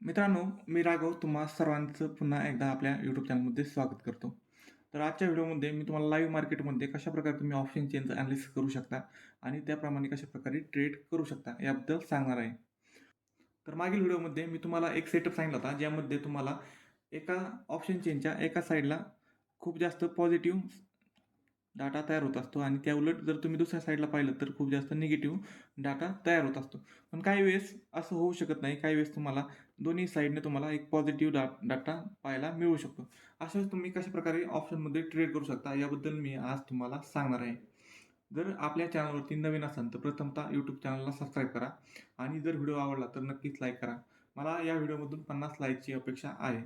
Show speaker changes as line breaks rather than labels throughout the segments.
मित्रांनो मी राघव तुम्हा सर्वांचं पुन्हा एकदा आपल्या यूट्यूब चॅनलमध्ये स्वागत करतो. तर आजच्या व्हिडिओमध्ये मी तुम्हाला लाईव्ह मार्केटमध्ये कशाप्रकारे तुम्ही ऑप्शन चेंज ॲनालिसिस करू शकता आणि त्याप्रमाणे कशाप्रकारे ट्रेड करू शकता याबद्दल सांगणार आहे. तर मागील व्हिडिओमध्ये मी तुम्हाला एक सेटअप सांगितला होता ज्यामध्ये तुम्हाला एका ऑप्शन चेनच्या एका साईडला खूप जास्त पॉझिटिव्ह डाटा तयार होत असतो आणि त्या उलट जर तुम्ही दुसऱ्या साईडला पाहिलं तर खूप जास्त निगेटिव्ह डाटा तयार होत असतो. पण काही वेळेस असं होऊ शकत नाही काही वेळेस तुम्हाला दोन्ही साईडने तुम्हाला एक पॉझिटिव्ह डा डाटा पाहायला मिळू शकतो. अशाच तुम्ही कशा प्रकारे ऑप्शनमध्ये ट्रेड करू शकता याबद्दल मी आज तुम्हाला सांगणार आहे. जर आपल्या चॅनलवरती नवीन असाल तर प्रथमतः यूट्यूब चॅनलला सबस्क्राईब करा. आणि जर व्हिडिओ आवडला तर नक्कीच लाईक करा. मला या व्हिडिओमधून पन्नास लाईकची अपेक्षा आहे.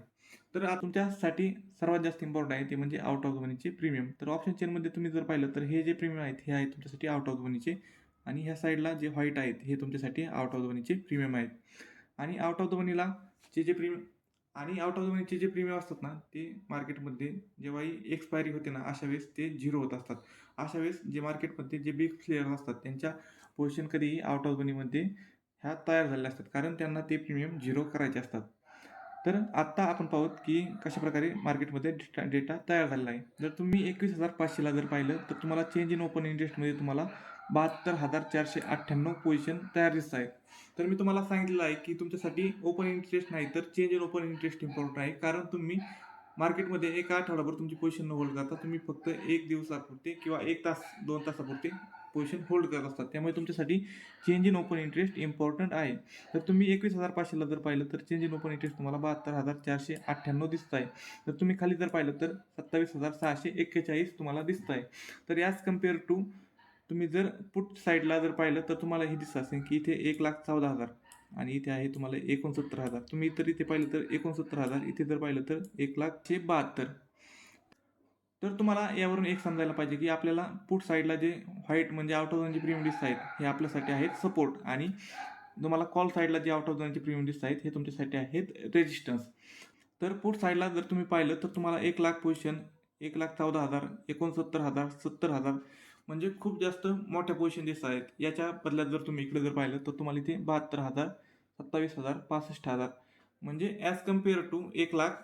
तर तुमच्यासाठी सर्वात जास्त इम्पॉर्टंट आहे ते म्हणजे आउट ऑफ मनीचे प्रीमियम तर ऑप्शन चेनमध्ये तुम्ही जर पाहिलं तर हे जे प्रीमियम आहेत हे आहे तुमच्यासाठी आउट ऑफ मनीचे आणि ह्या साईडला जे व्हाईट आहेत हे तुमच्यासाठी आउट ऑफ मनीचे प्रीमियम आहेत. आणि आउट ऑफ द मनीला जे जे प्रीमियम आणि आउट ऑफ द मनीचे जे प्रीमियम असतात ना ते मार्केटमध्ये जेव्हाही एक्सपायरी होते ना अशा वेळेस ते झिरो होत असतात. अशा वेळेस जे मार्केटमध्ये जे बिग प्लेयर असतात त्यांच्या पोझिशन कधीही आउट ऑफ मनीमध्ये ह्या तयार झालेल्या असतात. कारण त्यांना ते प्रीमियम झिरो करायचे असतात. तर आत्ता आपण पाहूत की कशाप्रकारे मार्केटमध्ये डेटा डेटा तयार झालेला आहे. जर तुम्ही एकवीस हजार पाचशेला जर पाहिलं तर तुम्हाला चेंज इन ओपन इंटरेस्टमध्ये तुम्हाला बहात्तर हजार चारशे अठ्ठ्याण्णव पोझिशन तयार दिसत आहेत तर मी तुम्हाला सांगितलं आहे की तुमच्यासाठी ओपन इंटरेस्ट नाही तर change in open interest important आहे. कारण तुम्ही मार्केटमध्ये एक आठवडाभर तुमची पोझिशन होल्ड करता तुम्ही फक्त एक दिवसापुरते किंवा एक तास दोन तासापुरते पोझिशन होल्ड करत असतात त्यामुळे तुमच्यासाठी change in open interest important आहे. तर तुम्ही एकवीस हजार पाचशेला जर पाहिलं तर चेंज इन ओपन इंटरेस्ट तुम्हाला बहात्तर हजार चारशे अठ्ठ्याण्णव दिसत आहे. तर तुम्ही खाली जर पाहिलं तर सत्तावीस हजार सहाशे एक्केचाळीस तुम्हाला दिसत आहे. तर याच कंपेअर टू तुम्ही जर पुट साईडला जर पाहिलं तर तुम्हाला हे दिसत असेल की इथे एक लाख चौदा हजार आणि इथे आहे तुम्हाला एकोणसत्तर हजार. तुम्ही तर इथे पाहिलं तर एकोणसत्तर हजार इथे जर पाहिलं तर एक लाखशे बहात्तर. तर तुम्हाला यावरून एक समजायला पाहिजे की आपल्याला पुट साईडला जे व्हाईट म्हणजे आउट ऑफ झोनचे प्रीमियम दिसत आहेत हे आपल्यासाठी आहेत सपोर्ट आणि तुम्हाला कॉल साईडला जे आउट ऑफ झोनचे प्रीमियम डिस्ट आहेत हे तुमच्यासाठी आहेत रेजिस्टन्स तर पुट साईडला जर तुम्ही पाहिलं तर तुम्हाला एक लाख पोझिशन एक लाख चौदा हजार एकोणसत्तर हजार सत्तर हजार म्हणजे खूप जास्त मोठ्या पोझिशन दिसत आहेत. याच्या बदल्यात जर तुम्ही इकडे जर पाहिलं तर तुम्हाला इथे बहात्तर हजार सत्तावीस हजार पासष्ट हजार. म्हणजे ॲज कंपेअर टू एक लाख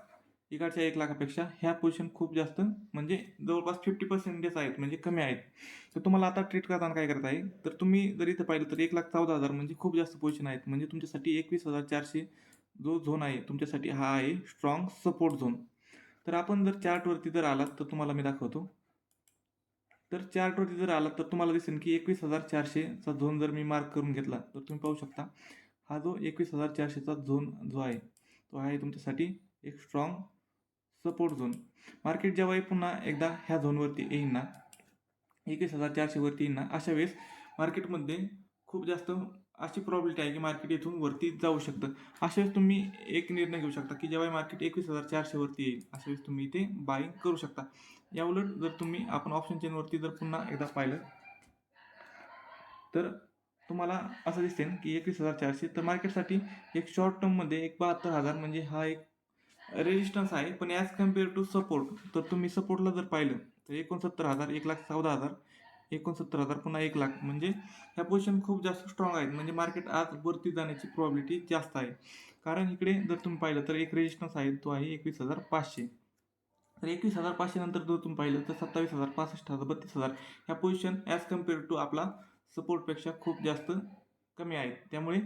इकडच्या एक लाखापेक्षा ह्या पोझिशन खूप जास्त म्हणजे जवळपास फिफ्टी पर्सेंटेज आहेत म्हणजे कमी आहेत. तर तुम्हाला आता ट्रीट करताना काय करत आहे तर तुम्ही जर इथं पाहिलं तर एक लाख चौदा हजार म्हणजे खूप जास्त पोझिशन आहेत. म्हणजे तुमच्यासाठी एकवीस हजार चारशे जो झोन आहे तुमच्यासाठी हा आहे स्ट्रॉंग सपोर्ट झोन तर आपण जर चार्टवरती जर आलात तर तुम्हाला मी दाखवतो. तर चार्टवरती जर आला तर तुम्हाला दिसेल की एकवीस हजार चारशेचा झोन जर मी मार्क करून घेतला तर तुम्ही पाहू शकता. हा जो एकवीस हजार चारशेचा झोन जो आहे तो आहे तुमच्यासाठी एक स्ट्रॉंग सपोर्ट झोन मार्केट जेव्हाही पुन्हा एकदा ह्या झोनवरती येईन ना एकवीस हजार चारशेवरती येईन ना अशा वेळेस मार्केटमध्ये खूप जास्त अशी प्रॉब्लिटी आहे की मार्केट इथून वरती जाऊ शकतं. अशा वेळेस तुम्ही एक निर्णय घेऊ शकता की जेव्हा मार्केट एकवीस हजार चारशेवरती येईल अशा वेळेस तुम्ही इथे बाईंग करू शकता. या उलट जर तुम्ही आपण ऑप्शन चेनवरती जर पुन्हा एकदा पाहिलं तर तुम्हाला असं दिसते की एकवीस हजार चारशे तर मार्केटसाठी एक शॉर्ट टर्ममध्ये एक बहात्तर हजार म्हणजे हा एक रेजिस्टन्स आहे. पण ॲज कंपेअर टू सपोर्ट तर तुम्ही सपोर्टला जर पाहिलं तर एकोणसत्तर हजार एक लाख चौदा हजार एकोणसत्तर हजार पुन्हा एक लाख. म्हणजे ह्या पोझिशन खूप जास्त स्ट्रॉंग आहेत. म्हणजे मार्केट आज वरती जाण्याची प्रॉबिलिटी जास्त आहे. कारण इकडे जर तुम्ही पाहिलं तर एक रेजिस्टन्स आहे तो आहे एकवीस हजार पाचशे. तर एकवीस हजार पाचशे नंतर जर तुम्ही पाहिलं तर सत्तावीस हजार पासष्ट हजार बत्तीस हजार ह्या पोझिशन ॲज कंपेअर टू आपला सपोर्टपेक्षा खूप जास्त कमी आहेत. त्यामुळे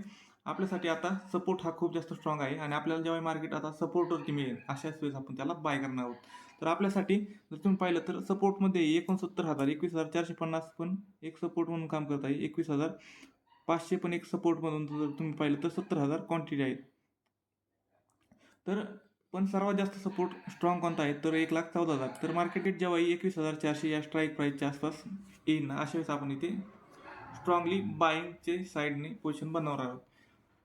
आपल्यासाठी आता सपोर्ट हा खूप जास्त स्ट्रॉंग आहे. आणि आपल्याला जेव्हा मार्केट आता सपोर्टवरती मिळेल अशाच वेळेस आपण त्याला बाय करणार आहोत. तर आपल्यासाठी जर तुम्ही पाहिलं तर सपोर्टमध्ये एकोणसत्तर हजार एकवीस हजार चारशे पन्नास पण एक सपोर्ट म्हणून काम करत आहे. एकवीस हजार पाचशे पण एक सपोर्टमधून जर तुम्ही पाहिलं तर सत्तर हजार क्वांटिटी आहेत तर पण सर्वात जास्त सपोर्ट स्ट्रॉंग कोणता आहे? तर एक लाख चौदा हजार. तर मार्केट जेव्हा एकवीस हजार चारशे या स्ट्राईक प्राईसच्या आसपास येईल ना अशा वेळेस आपण इथे स्ट्रॉंगली बाईंगचे साईडने पोझिशन बनवणार आहोत.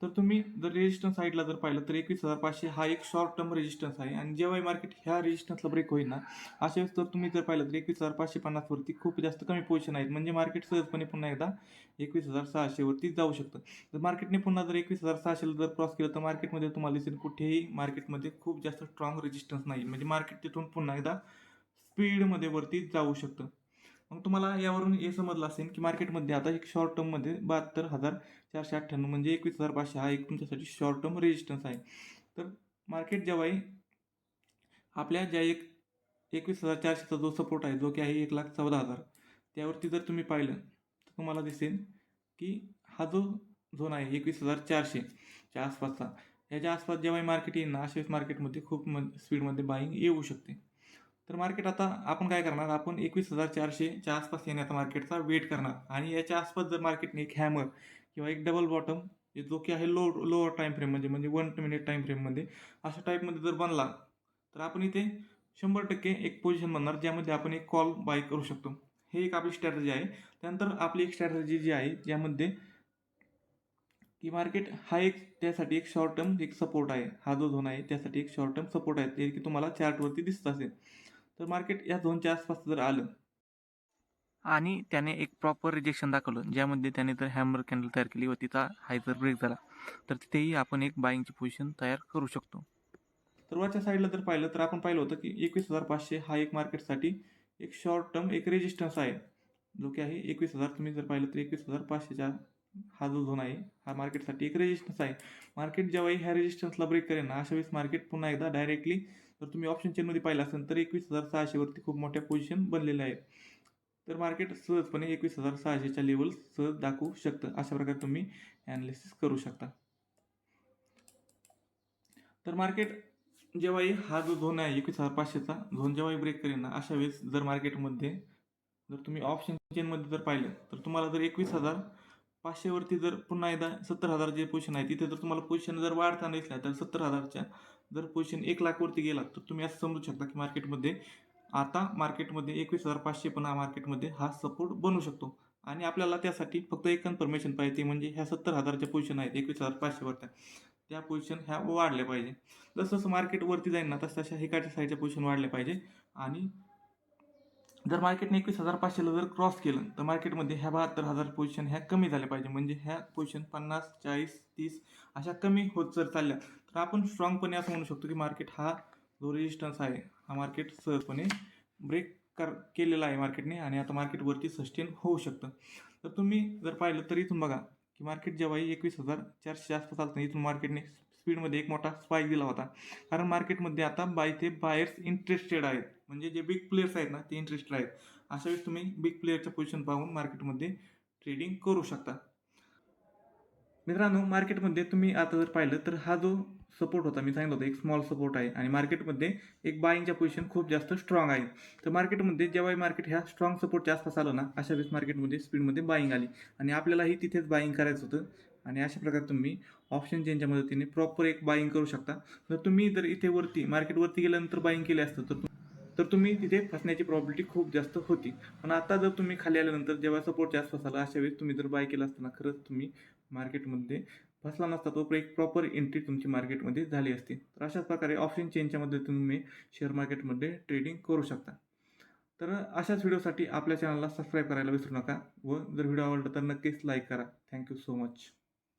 तर तुम्ही जर रेजिस्टन्स साईडला जर पाहिलं तर एकवीस हजार पाचशे हा एक शॉर्ट टर्म रेजिस्टन्स आहे. आणि जेव्हा मार्केट ह्या रेजिस्टन्सला ब्रेक होईल ना अशा वेळेस तर तुम्ही जर पाहिलं तर एकवीस हजार पाचशे पन्नासवरती खूप जास्त कमी पोझिशन आहेत. म्हणजे मार्केट सहजपणे पुन्हा एकदा एकवीस हजार सहाशेवरती जाऊ शकतं. जर मार्केटने पुन्हा जर एकवीस हजार सहाशेला जर क्रॉस केलं तर मार्केटमध्ये तुम्हाला दिसेल कुठेही मार्केटमध्ये खूप जास्त स्ट्रॉंग रेजिस्टन्स नाही. म्हणजे मार्केट तिथून पुन्हा एकदा स्पीडमध्ये वरती जाऊ शकतं. मग तुम्हाला यावरून हे समजलं असेल की मार्केटमध्ये आता एक शॉर्ट टर्ममध्ये बहात्तर हजार चारशे अठ्ठ्याण्णव म्हणजे एकवीस हजार पाचशे हा एक तुमच्यासाठी शॉर्ट टर्म रेजिस्टन्स आहे. तर मार्केट जेव्हाही आपल्या ज्या एक एकवीस हजार चारशेचा जो सपोर्ट आहे जो की आहे एक लाख चौदा हजार त्यावरती जर तुम्ही पाहिलं तर तुम्हाला दिसेल की हा जो झोन आहे एकवीस हजार चारशेच्या आसपासचा याच्या आसपास जेव्हा मार्केट येईल ना अशा मार्केटमध्ये खूप म स्पीडमध्ये बाईंग येऊ शकते. तर मार्केट आता आपण काय करणार? आपण एकवीस हजार चारशेच्या आसपास येण्याचा मार्केटचा वेट करणार. आणि याच्या आसपास जर मार्केटने एक हॅमर किंवा एक डबल बॉटम जो की आहे लो लोअर टाईम फ्रेम म्हणजे वन मिनिट टाईम फ्रेममध्ये अशा टाईपमध्ये जर बनला तर आपण इथे शंभर टक्के एक पोझिशन बनणार ज्यामध्ये आपण एक कॉल बाय करू शकतो. हे एक आपली स्ट्रॅटजी आहे. त्यानंतर आपली एक स्ट्रॅटजी जी आहे ज्यामध्ये की मार्केट हा एक त्यासाठी एक शॉर्ट टर्म एक सपोर्ट आहे. हा जो झोन आहे त्यासाठी एक शॉर्ट टर्म सपोर्ट आहे. ते की तुम्हाला चार्टवरती दिसत असेल. तर मार्केट या झोनच्या आसपास जर आलं.
आणि त्याने एक प्रॉपर रिजेक्शन दाखवलं ज्यामध्ये त्याने तर हॅमर कॅन्डल तयार केली व तिचा हाय जर ब्रेक झाला तर तिथेही आपण एक बाईंगची पोझिशन तयार करू शकतो.
तर वरच्या साईडला जर पाहिलं तर आपण पाहिलं होतं की एकवीस हजार पाचशे हा एक मार्केटसाठी एक शॉर्ट टर्म एक रेजिस्टन्स आहे. जो की आहे एकवीस हजार तुम्ही जर पाहिलं तर एकवीस हजार पाचशेच्या हा जो झोन आहे हा मार्केटसाठी एक रेजिस्टन्स आहे. मार्केट जेव्हाही ह्या रेजिस्टन्सला ब्रेक करेल ना अशा वेळेस मार्केट पुन्हा एकदा डायरेक्टली जर तुम्ही ऑप्शन चेनमध्ये पाहिलं असेल तर एकवीस हजार सहाशेवरती खूप मोठ्या पोझिशन बनलेल्या आहेत. तर मार्केट सहजपणे एकवीस हजार सहाशेच्या लेवल सहज दाखवू शकतं अशा प्रकारे तुम्ही ॲनालिसिस करू शकता. तर मार्केट जेव्हाही हा जो झोन आहे एकवीस हजार पाचशेचा झोन जेव्हाही ब्रेक करेल ना अशा वेळेस जर मार्केटमध्ये जर तुम्ही ऑप्शन चेनमध्ये जर पाहिलं तर तुम्हाला जर एकवीस हजार पाचशेवरती जर पुन्हा एकदा सत्तर हजार जे पोझिशन आहे तिथे जर तुम्हाला पोझिशन जर वाढताना दिसल्या तर सत्तर हजारच्या जर पोझिशन एक लाखवरती गेला तर तुम्ही असं समजू शकता की मार्केटमध्ये आता मार्केटमध्ये एकवीस हजार पाचशे पण हा मार्केटमध्ये हा सपोर्ट बनू शकतो. आणि आपल्याला त्यासाठी फक्त एक कन्फर्मेशन पाहिजे ते म्हणजे ह्या सत्तर हजारच्या पोझिशन आहेत एकवीस हजार पाचशेवरच्या त्या पोझिशन ह्या वाढल्या पाहिजे. जसं जसं मार्केटवरती जाईल ना तसं तशा हिकाच्या साईडच्या पोझिशन वाढल्या पाहिजे. आणि जर मार्केटने एकवीस हजार पाचशेला जर क्रॉस केलं तर मार्केटमध्ये ह्या बहात्तर हजार पोझिशन ह्या कमी झाल्या पाहिजे. म्हणजे ह्या पोझिशन पन्नास चाळीस तीस अशा कमी होत जर चालल्या तर आपण स्ट्रॉंगपणे असं म्हणू शकतो की मार्केट हा जो रेजिस्टन्स आहे हा मार्केट सहजपणे ब्रेक कर केलेला आहे मार्केटने आणि आता मार्केटवरती सस्टेन होऊ शकतं. तर तुम्ही जर पाहिलं तर इथून बघा की मार्केट जेव्हाही एकवीस हजार चारशे जास्त चालतं इथून मार्केटने स्पीडमध्ये एक मोठा स्पाईक दिला होता. कारण मार्केटमध्ये आता बाय ते बायर्स इंटरेस्टेड आहेत. म्हणजे जे बिग प्लेयर्स आहेत ना ते इंटरेस्टेड आहेत. अशा वेळेस तुम्ही बिग प्लेयरचं पोझिशन पाहून मार्केटमध्ये ट्रेडिंग करू शकता. मित्रांनो मार्केटमध्ये तुम्ही आता जर पाहिलं तर हा जो सपोर्ट होता मी सांगितलं होतं एक स्मॉल सपोर्ट आहे. आणि मार्केटमध्ये एक बाईंगच्या पोझिशन खूप जास्त स्ट्रॉंग आहे. तर मार्केटमध्ये जेव्हा मार्केट ह्या स्ट्रॉंग सपोर्टच्या आसपास आलं ना अशा वेळेस मार्केटमध्ये स्पीडमध्ये बाईंग आली. आणि आपल्यालाही तिथेच बाईंग करायचं होतं. आणि अशा प्रकारे तुम्ही ऑप्शन चेनच्या मदतीने प्रॉपर एक बाईंग करू शकता. तर तुम्ही जर इथे वरती मार्केटवरती गेल्यानंतर बाईंग केले असतं तर तर तुम्ही तिथे फसण्याची प्रॉबिलिटी खूप जास्त होती. पण आता जर तुम्ही खाली आल्यानंतर जेव्हा सपोर्टच्या आसपास आला अशा वेळेस तुम्ही जर बाय केलं असताना खरंच तुम्ही मार्केटमध्ये फसला नसता तो एक प्रॉपर एंट्री तुमची मार्केटमध्ये झाली असती. तर अशाच प्रकारे ऑप्शन चेनच्या मदतीने तुम्ही शेअर मार्केटमध्ये ट्रेडिंग करू शकता. तर अशाच व्हिडिओसाठी आपल्या चॅनलला सबस्क्राईब करायला विसरू नका व जर व्हिडिओ आवडला तर नक्कीच लाईक करा. Thank you so much